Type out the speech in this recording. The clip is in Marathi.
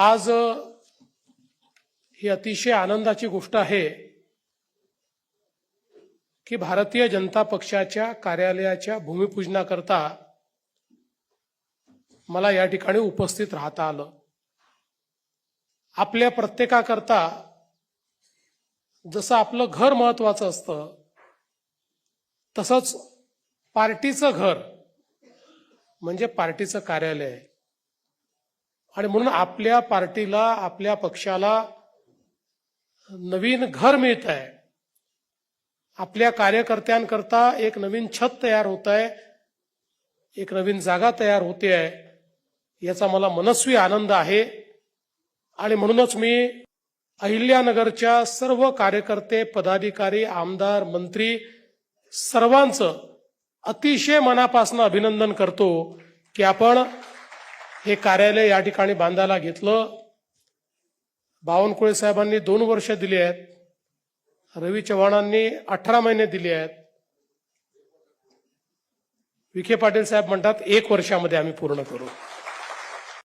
आज ही अतिशय आनंदाची गोष्ट आहे की भारतीय जनता पक्षाच्या कार्यालयाच्या भूमिपूजनाकरता मला या ठिकाणी उपस्थित राहता आलं. आपल्या प्रत्येकाकरता जसं आपलं घर महत्वाचं असतं तसंच पार्टीचं घर म्हणजे पार्टीचं कार्यालय आहे. आणि म्हणून आपल्या पार्टीला आपल्या पक्षाला नवीन घर मिळत आहे. आपल्या कार्यकर्त्यांकरता एक नवीन छत तयार होत आहे. एक नवीन जागा तयार होते आहे. याचा मला मनस्वी आनंद आहे. आणि म्हणूनच मी अहिल्यानगरच्या सर्व कार्यकर्ते पदाधिकारी आमदार मंत्री सर्वांचं अतिशय मनापासून अभिनंदन करतो की आपण हे कार्यालय या ठिकाणी बांधायला घेतलं. बावनकुळे साहेबांनी दोन वर्ष दिली आहेत. रवी चव्हाणांनी अठरा महिने दिले आहेत. विखे पाटील साहेब म्हणतात एक वर्षामध्ये आम्ही पूर्ण करू.